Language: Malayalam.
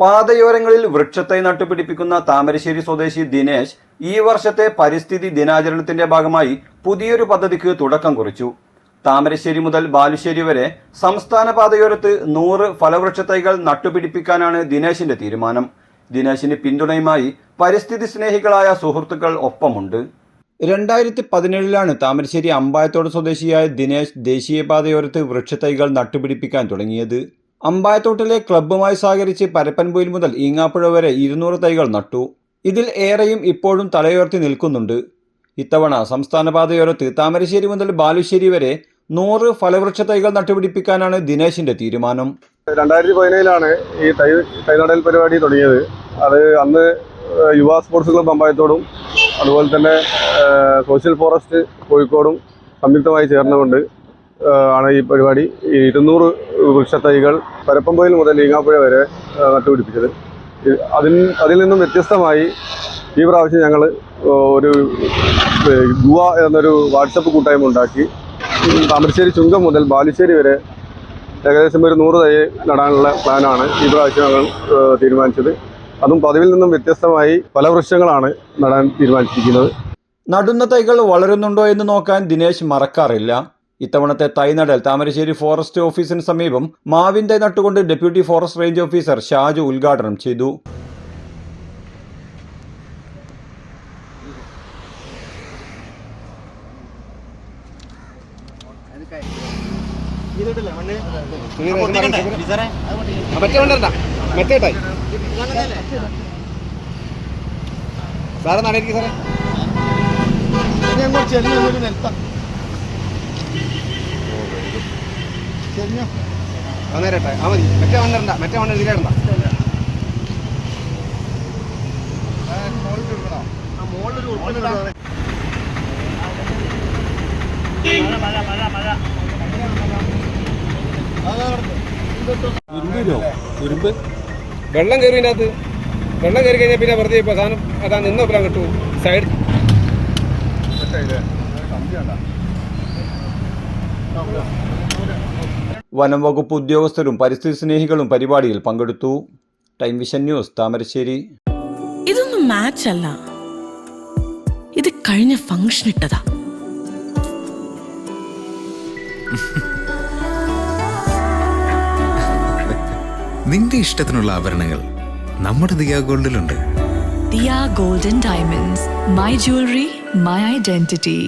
പാതയോരങ്ങളിൽ വൃക്ഷത്തൈ നട്ടുപിടിപ്പിക്കുന്ന താമരശ്ശേരി സ്വദേശി ദിനേശ് ഈ വർഷത്തെ പരിസ്ഥിതി ദിനാചരണത്തിന്റെ ഭാഗമായി പുതിയൊരു പദ്ധതിക്ക് തുടക്കം കുറിച്ചു. താമരശ്ശേരി മുതൽ ബാലുശ്ശേരി വരെ സംസ്ഥാന പാതയോരത്ത് നൂറ് ഫലവൃക്ഷത്തൈകൾ നട്ടുപിടിപ്പിക്കാനാണ് ദിനേശിന്റെ തീരുമാനം. ദിനേശിന് പിന്തുണയുമായി പരിസ്ഥിതി സ്നേഹികളായ സുഹൃത്തുക്കൾ ഒപ്പമുണ്ട്. രണ്ടായിരത്തി പതിനേഴിലാണ് താമരശ്ശേരി അമ്പായത്തോട് സ്വദേശിയായ ദിനേശ് ദേശീയപാതയോരത്ത് വൃക്ഷത്തൈകൾ നട്ടുപിടിപ്പിക്കാൻ തുടങ്ങിയത്. അമ്പായത്തോട്ടിലെ ക്ലബ്ബുമായി സഹകരിച്ച് പരപ്പൻപൊയിൽ മുതൽ ഈങ്ങാപ്പുഴ വരെ ഇരുന്നൂറ് തൈകൾ നട്ടു. ഇതിൽ ഏറെയും ഇപ്പോഴും തലയുയർത്തി നിൽക്കുന്നുണ്ട്. ഇത്തവണ സംസ്ഥാന പാതയോരത്ത് താമരശ്ശേരി മുതൽ ബാലുശ്ശേരി വരെ നൂറ് ഫലവൃക്ഷ തൈകൾ നട്ടുപിടിപ്പിക്കാനാണ് ദിനേശിന്റെ തീരുമാനം. രണ്ടായിരത്തി പതിനേഴിലാണ് ഈ തൈ തൈനടൽ പരിപാടി തുടങ്ങിയത്. അത് അന്ന് യുവ സ്പോർട്സ് ക്ലബ് അമ്പായത്തോടും അതുപോലെ തന്നെ സോഷ്യൽ ഫോറസ്റ്റ് കോഴിക്കോടും സംയുക്തമായി ചേർന്നുകൊണ്ട് ആണ് ഈ പരിപാടി. ഇരുന്നൂറ് വൃക്ഷത്തൈകൾ പരപ്പമ്പൊയിൽ മുതൽ ഈങ്ങാപ്പുഴ വരെ നട്ടുപിടിപ്പിച്ചത്. അതിൽ അതിൽ നിന്നും വ്യത്യസ്തമായി ഈ പ്രാവശ്യം ഞങ്ങൾ ഒരു ഗുവ എന്നൊരു വാട്സപ്പ് കൂട്ടായ്മ ഉണ്ടാക്കി. താമരശ്ശേരി ചുങ്കം മുതൽ ബാലുശ്ശേരി വരെ ഏകദേശം ഒരു നൂറ് തൈ നടാനുള്ള പ്ലാനാണ് ഈ പ്രാവശ്യം ഞങ്ങൾ തീരുമാനിച്ചത്. അതും പതിവിൽ നിന്നും വ്യത്യസ്തമായി പല വൃക്ഷങ്ങളാണ് നടാൻ തീരുമാനിച്ചിരിക്കുന്നത്. നടുന്ന തൈകൾ വളരുന്നുണ്ടോ എന്ന് നോക്കാൻ ദിനേശ് മറക്കാറില്ല. ഇത്തവണത്തെ തൈനടൽ താമരശ്ശേരി ഫോറസ്റ്റ് ഓഫീസിന് സമീപം മാവിൻ തൈ നട്ടുകൊണ്ട് deputy forest range officer Shaju ഉദ്ഘാടനം ചെയ്തു. മറ്റേ കൊണ്ടണ്ട സാറേ. ടൈ സാറേ നടയിരിക്കും സാറേ വന്നേരട്ടെ. ആ മതി. മറ്റേ വന്നിരണ്ട മറ്റേ വന്നിട്ട് ഇതിലിടണ്ട. വെള്ളം കയറി അതിനകത്ത് വെള്ളം കയറി കഴിഞ്ഞാൽ പിന്നെ വെറുതെ ഇപ്പൊ സാധനം അതാ നിന്നോ പിന്നെ കിട്ടുമോ സൈഡ് വനം വകുപ്പ് ഉദ്യോഗസ്ഥരും പരിസ്ഥിതി സ്നേഹികളും പരിപാടിയിൽ പങ്കെടുത്തു. Time Vision News Thamarassery. ഇതൊന്നും മാച്ച് അല്ല. ഇത് കഴിഞ്ഞ ഫംഗ്ഷൻ ഇട്ടതാ. നിന്റെ ഇഷ്ടത്തിനുള്ള ആഭരണങ്ങൾ നമ്മുടെ Diya ഗോൾഡിലുണ്ട്. Diya golden diamonds my jewellery my identity.